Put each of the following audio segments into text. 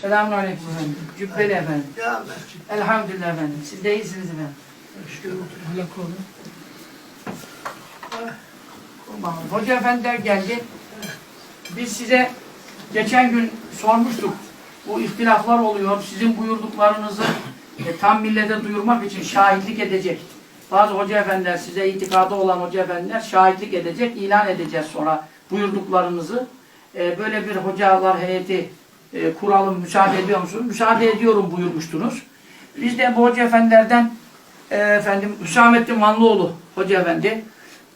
Selamun Aleyküm efendim. Cübbeli efendim. Ya ben Elhamdülillah efendim. Siz de iyisiniz efendim. Kurban olun. Hoca efendiler geldi. Biz size geçen gün sormuştuk. Bu ihtilaflar oluyor. Sizin buyurduklarınızı e, tam millete duyurmak için şahitlik edecek. Bazı hoca efendiler, size itikadı olan hoca efendiler şahitlik edecek, ilan edeceğiz sonra buyurduklarınızı. E, böyle bir hocalar heyeti e, kuralım, müsaade ediyor musunuz? Müsaade ediyorum buyurmuştunuz. Biz de bu hoca efendilerden e, efendim Hüsamettin Vanlıoğlu Hoca Efendi,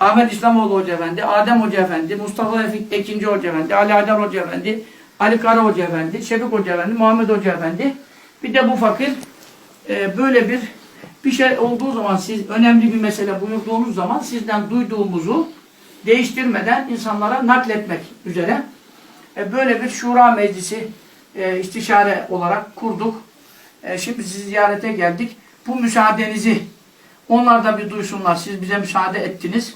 Ahmet İslamoğlu Hoca Efendi, Adem Hoca Efendi, Mustafa Refik Ekinci Hoca Efendi, Ali Adem Hoca Efendi, Ali Kara Hoca Efendi, Şefik Hoca Efendi, Muhammed Hoca Efendi. Bir de bu fakir e, böyle bir bir şey olduğu zaman siz önemli bir mesele buyurduğunuz zaman sizden duyduğumuzu değiştirmeden insanlara nakletmek üzere e, böyle bir şura meclisi e, istişare olarak kurduk. E, şimdi sizi ziyarete geldik. Bu müsaadenizi onlar da bir duysunlar. Siz bize müsaade ettiniz.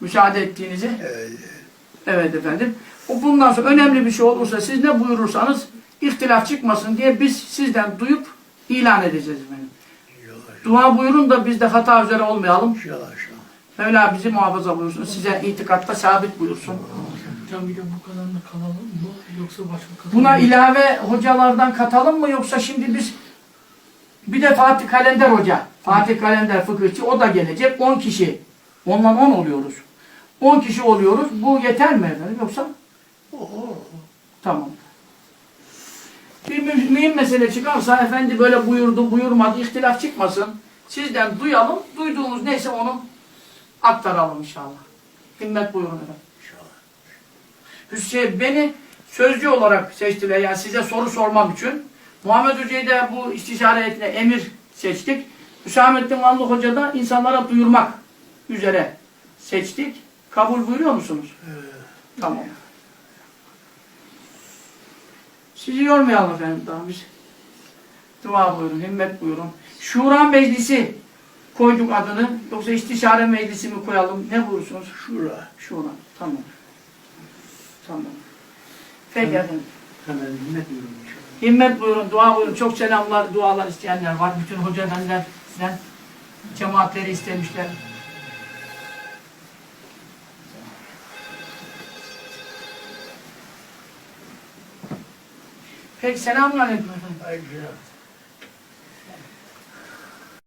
Müsaade ettiğinizi. evet, Evet efendim. O bundan sonra önemli bir şey olursa siz ne buyurursanız ihtilaf çıkmasın diye biz sizden duyup ilan edeceğiz efendim. Dua buyurun da biz de hata üzere olmayalım. inşallah. Mevla bizi muhafaza buyursun. Size itikatta sabit buyursun. Hocam bir de bu kadarını kalalım mı yoksa başka kalalım Buna ilave hocalardan katalım mı yoksa şimdi biz bir de Fatih Kalender Hoca, Fatih Kalender fıkıhçı o da gelecek. 10 kişi. Ondan 10 oluyoruz. 10 kişi oluyoruz. Bu yeter mi efendim yoksa? Oho, Tamam. Bir mü- mühim mesele çıkarsa efendi böyle buyurdu, buyurmadı, ihtilaf çıkmasın. Sizden duyalım, duyduğumuz neyse onu aktaralım inşallah. Himmet buyurun efendim. Hüseyin beni sözcü olarak seçtiler. Yani size soru sormam için. Muhammed Hoca'yı da bu istişare etine emir seçtik. Hüsamettin Vanlı Hoca da insanlara duyurmak üzere seçtik. Kabul buyuruyor musunuz? Evet. Tamam. Sizi yormayalım efendim daha biz. Dua buyurun, himmet buyurun. Şura Meclisi koyduk adını. Yoksa istişare meclisi mi koyalım? Ne buyursunuz? Şura. Şura. Tamam. Tamam. Peki efendim. Hemen himmet diyorum inşallah. Himmet buyurun, dua buyurun. Çok selamlar, dualar isteyenler var. Bütün hoca efendiler sizden cemaatleri istemişler. Peki selamun aleyküm efendim. Aleykümselam.